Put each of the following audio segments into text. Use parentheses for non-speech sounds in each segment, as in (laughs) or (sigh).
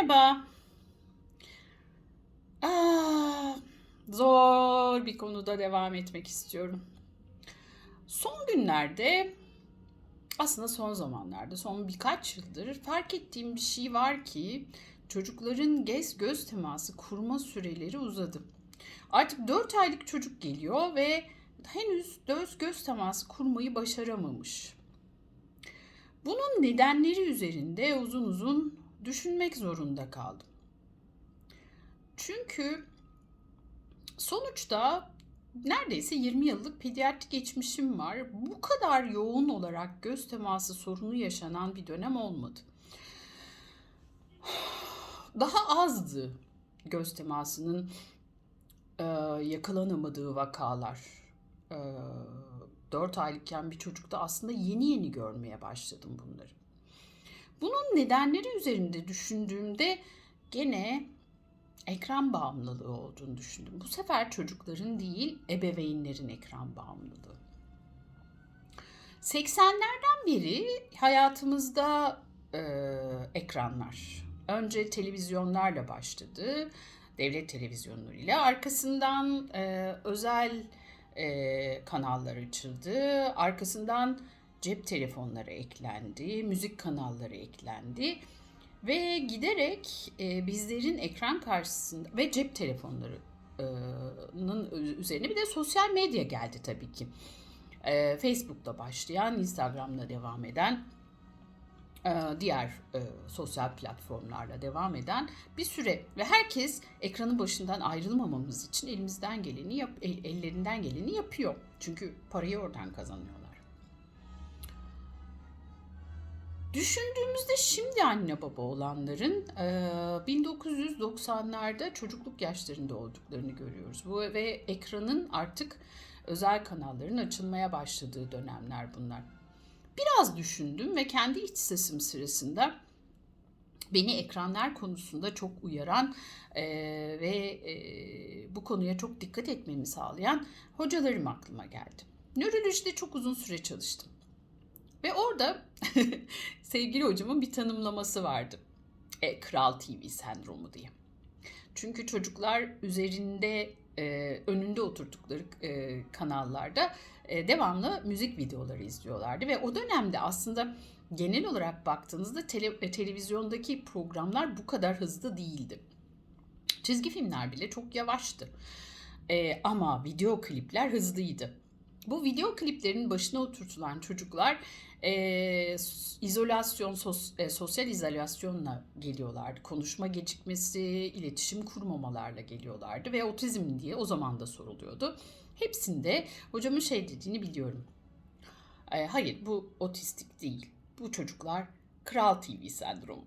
Merhaba. Aa, zor bir konuda devam etmek istiyorum. Son günlerde, aslında son zamanlarda, son birkaç yıldır fark ettiğim bir şey var ki çocukların göz göz teması kurma süreleri uzadı. Artık 4 aylık çocuk geliyor ve henüz göz göz teması kurmayı başaramamış. Bunun nedenleri üzerinde uzun uzun düşünmek zorunda kaldım. Çünkü sonuçta neredeyse 20 yıllık pediatri geçmişim var. Bu kadar yoğun olarak göz teması sorunu yaşanan bir dönem olmadı. Daha azdı göz temasının e, yakalanamadığı vakalar. E, 4 aylıkken bir çocukta aslında yeni yeni görmeye başladım bunları. Bunun nedenleri üzerinde düşündüğümde gene ekran bağımlılığı olduğunu düşündüm. Bu sefer çocukların değil, ebeveynlerin ekran bağımlılığı. 80'lerden beri hayatımızda e, ekranlar. Önce televizyonlarla başladı, devlet televizyonlarıyla. Arkasından e, özel e, kanallar açıldı. Arkasından cep telefonları eklendi, müzik kanalları eklendi ve giderek e, bizlerin ekran karşısında ve cep telefonlarının üzerine bir de sosyal medya geldi tabii ki. E, Facebook'ta başlayan, Instagram'da devam eden, e, diğer e, sosyal platformlarla devam eden bir süre ve herkes ekranın başından ayrılmamamız için elimizden geleni yap, el, ellerinden geleni yapıyor. Çünkü parayı oradan kazanıyorlar. Düşündüğümüzde şimdi anne baba olanların e, 1990'larda çocukluk yaşlarında olduklarını görüyoruz. Bu ve ekranın artık özel kanalların açılmaya başladığı dönemler bunlar. Biraz düşündüm ve kendi iç sesim sırasında beni ekranlar konusunda çok uyaran e, ve e, bu konuya çok dikkat etmemi sağlayan hocalarım aklıma geldi. Nörolojide çok uzun süre çalıştım. Ve orada (laughs) sevgili hocamın bir tanımlaması vardı. E, Kral TV sendromu diye. Çünkü çocuklar üzerinde e, önünde oturdukları e, kanallarda e, devamlı müzik videoları izliyorlardı ve o dönemde aslında genel olarak baktığınızda tele, e, televizyondaki programlar bu kadar hızlı değildi. Çizgi filmler bile çok yavaştı. E, ama video klipler hızlıydı. Bu video kliplerin başına oturtulan çocuklar e, izolasyon, sos, e, sosyal izolasyonla geliyorlardı. Konuşma gecikmesi, iletişim kurmamalarla geliyorlardı ve otizm diye o zaman da soruluyordu. Hepsinde hocamın şey dediğini biliyorum. E, hayır bu otistik değil. Bu çocuklar Kral TV sendromu.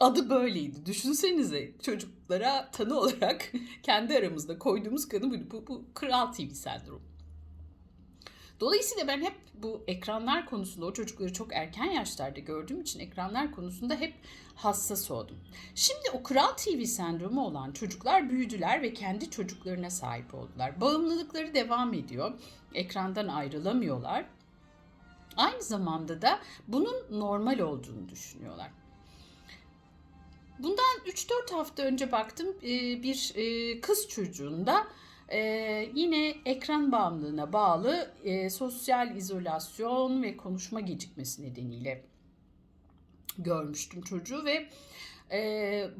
Adı böyleydi. Düşünsenize çocuklara tanı olarak (laughs) kendi aramızda koyduğumuz kanı bu, bu, bu Kral TV sendromu. Dolayısıyla ben hep bu ekranlar konusunda o çocukları çok erken yaşlarda gördüğüm için ekranlar konusunda hep hassas oldum. Şimdi o Kral TV sendromu olan çocuklar büyüdüler ve kendi çocuklarına sahip oldular. Bağımlılıkları devam ediyor. Ekrandan ayrılamıyorlar. Aynı zamanda da bunun normal olduğunu düşünüyorlar. Bundan 3-4 hafta önce baktım bir kız çocuğunda ee, yine ekran bağımlılığına bağlı e, sosyal izolasyon ve konuşma gecikmesi nedeniyle görmüştüm çocuğu ve e,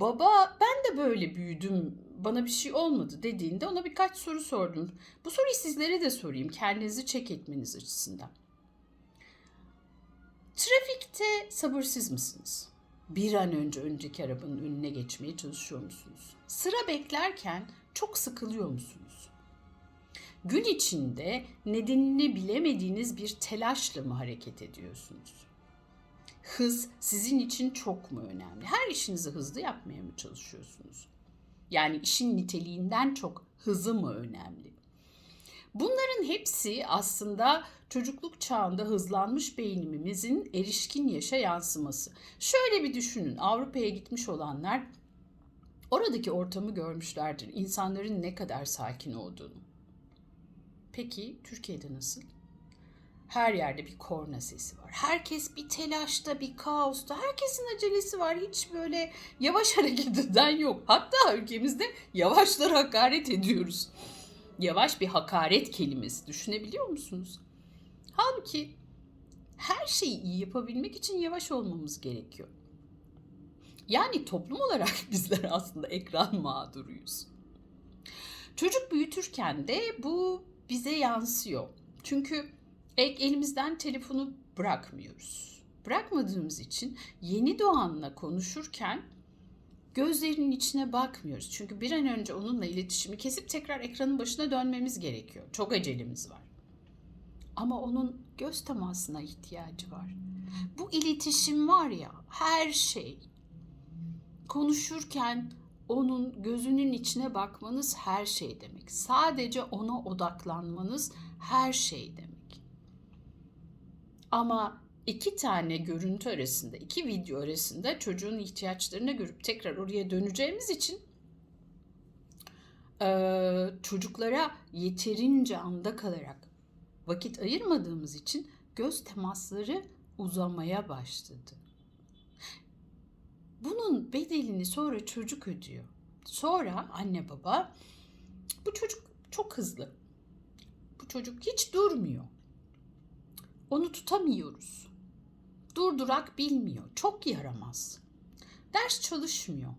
baba ben de böyle büyüdüm bana bir şey olmadı dediğinde ona birkaç soru sordum. Bu soruyu sizlere de sorayım kendinizi çek etmeniz açısından. Trafikte sabırsız mısınız? Bir an önce önceki arabanın önüne geçmeye çalışıyor musunuz? Sıra beklerken çok sıkılıyor musunuz? Gün içinde nedenini bilemediğiniz bir telaşla mı hareket ediyorsunuz? Hız sizin için çok mu önemli? Her işinizi hızlı yapmaya mı çalışıyorsunuz? Yani işin niteliğinden çok hızı mı önemli? Bunların hepsi aslında çocukluk çağında hızlanmış beynimizin erişkin yaşa yansıması. Şöyle bir düşünün. Avrupa'ya gitmiş olanlar Oradaki ortamı görmüşlerdir. İnsanların ne kadar sakin olduğunu. Peki Türkiye'de nasıl? Her yerde bir korna sesi var. Herkes bir telaşta, bir kaosta. Herkesin acelesi var. Hiç böyle yavaş (laughs) hareket eden yok. Hatta ülkemizde yavaşlara hakaret ediyoruz. Yavaş bir hakaret kelimesi. Düşünebiliyor musunuz? Halbuki her şeyi iyi yapabilmek için yavaş olmamız gerekiyor. Yani toplum olarak (laughs) bizler aslında ekran mağduruyuz. Çocuk büyütürken de bu bize yansıyor. Çünkü elimizden telefonu bırakmıyoruz. Bırakmadığımız için yeni doğanla konuşurken gözlerinin içine bakmıyoruz. Çünkü bir an önce onunla iletişimi kesip tekrar ekranın başına dönmemiz gerekiyor. Çok acelemiz var. Ama onun göz temasına ihtiyacı var. Bu iletişim var ya her şey. Konuşurken onun gözünün içine bakmanız her şey demek. Sadece ona odaklanmanız her şey demek. Ama iki tane görüntü arasında, iki video arasında çocuğun ihtiyaçlarını görüp tekrar oraya döneceğimiz için çocuklara yeterince anda kalarak vakit ayırmadığımız için göz temasları uzamaya başladı. Bunun bedelini sonra çocuk ödüyor. Sonra anne baba bu çocuk çok hızlı. Bu çocuk hiç durmuyor. Onu tutamıyoruz. Durdurak bilmiyor. Çok yaramaz. Ders çalışmıyor.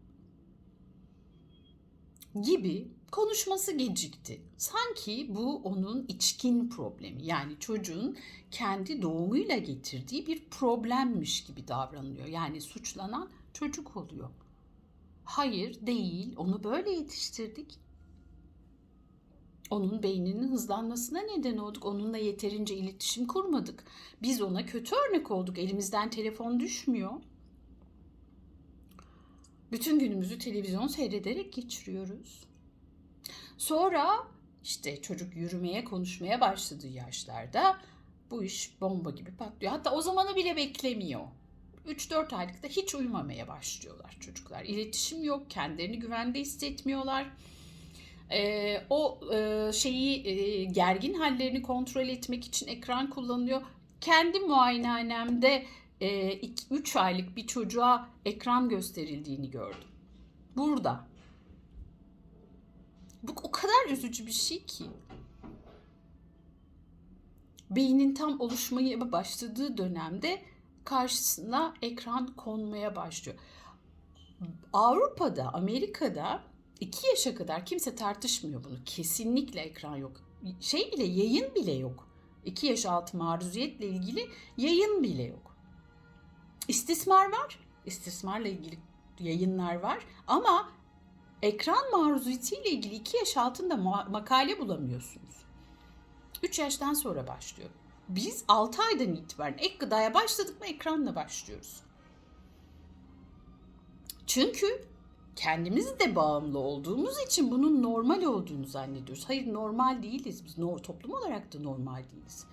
Gibi konuşması gecikti. Sanki bu onun içkin problemi. Yani çocuğun kendi doğumuyla getirdiği bir problemmiş gibi davranılıyor. Yani suçlanan çocuk oluyor. Hayır, değil. Onu böyle yetiştirdik. Onun beyninin hızlanmasına neden olduk. Onunla yeterince iletişim kurmadık. Biz ona kötü örnek olduk. Elimizden telefon düşmüyor. Bütün günümüzü televizyon seyrederek geçiriyoruz. Sonra işte çocuk yürümeye, konuşmaya başladığı yaşlarda bu iş bomba gibi patlıyor. Hatta o zamanı bile beklemiyor. 3-4 aylıkta hiç uyumamaya başlıyorlar çocuklar. İletişim yok, kendilerini güvende hissetmiyorlar. Ee, o e, şeyi e, gergin hallerini kontrol etmek için ekran kullanıyor. Kendi muayenehanemde 3 e, aylık bir çocuğa ekran gösterildiğini gördüm. Burada. Bu o kadar üzücü bir şey ki. Beynin tam oluşmaya başladığı dönemde karşısına ekran konmaya başlıyor. Avrupa'da, Amerika'da 2 yaşa kadar kimse tartışmıyor bunu. Kesinlikle ekran yok. Şey bile yayın bile yok. 2 yaş altı maruziyetle ilgili yayın bile yok. İstismar var. İstismarla ilgili yayınlar var ama ekran maruziyetiyle ilgili 2 yaş altında makale bulamıyorsunuz. 3 yaştan sonra başlıyor. Biz 6 aydan itibaren ek gıdaya başladık mı ekranla başlıyoruz. Çünkü kendimiz de bağımlı olduğumuz için bunun normal olduğunu zannediyoruz. Hayır normal değiliz biz. No, toplum olarak da normal değiliz.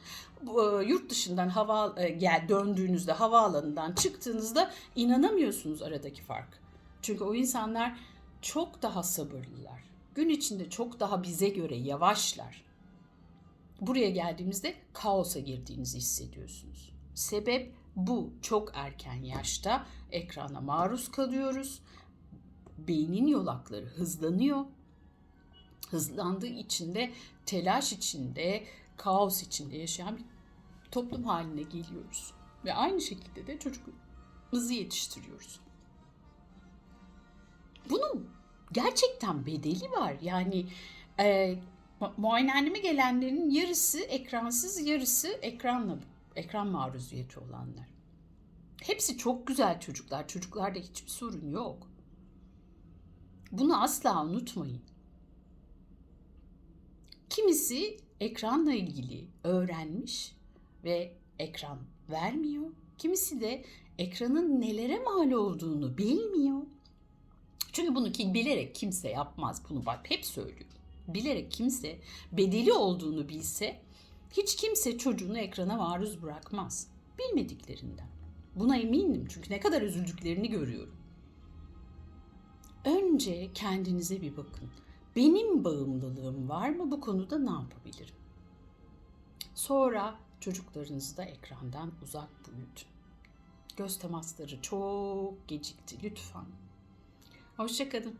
E, yurt dışından hava e, gel döndüğünüzde havaalanından çıktığınızda inanamıyorsunuz aradaki fark. Çünkü o insanlar çok daha sabırlılar. Gün içinde çok daha bize göre yavaşlar buraya geldiğimizde kaosa girdiğinizi hissediyorsunuz. Sebep bu. Çok erken yaşta ekrana maruz kalıyoruz. Beynin yolakları hızlanıyor. Hızlandığı için de telaş içinde, kaos içinde yaşayan bir toplum haline geliyoruz. Ve aynı şekilde de çocuklarımızı yetiştiriyoruz. Bunun gerçekten bedeli var. Yani e, muayenehaneme gelenlerin yarısı ekransız, yarısı ekranla ekran maruziyeti olanlar. Hepsi çok güzel çocuklar. Çocuklarda hiçbir sorun yok. Bunu asla unutmayın. Kimisi ekranla ilgili öğrenmiş ve ekran vermiyor. Kimisi de ekranın nelere mal olduğunu bilmiyor. Çünkü bunu bilerek kimse yapmaz. Bunu bak hep söylüyorum bilerek kimse bedeli olduğunu bilse hiç kimse çocuğunu ekrana maruz bırakmaz. Bilmediklerinden. Buna eminim çünkü ne kadar üzüldüklerini görüyorum. Önce kendinize bir bakın. Benim bağımlılığım var mı? Bu konuda ne yapabilirim? Sonra Çocuklarınızı da ekrandan uzak büyütün. Göz temasları çok gecikti lütfen. Hoşçakalın.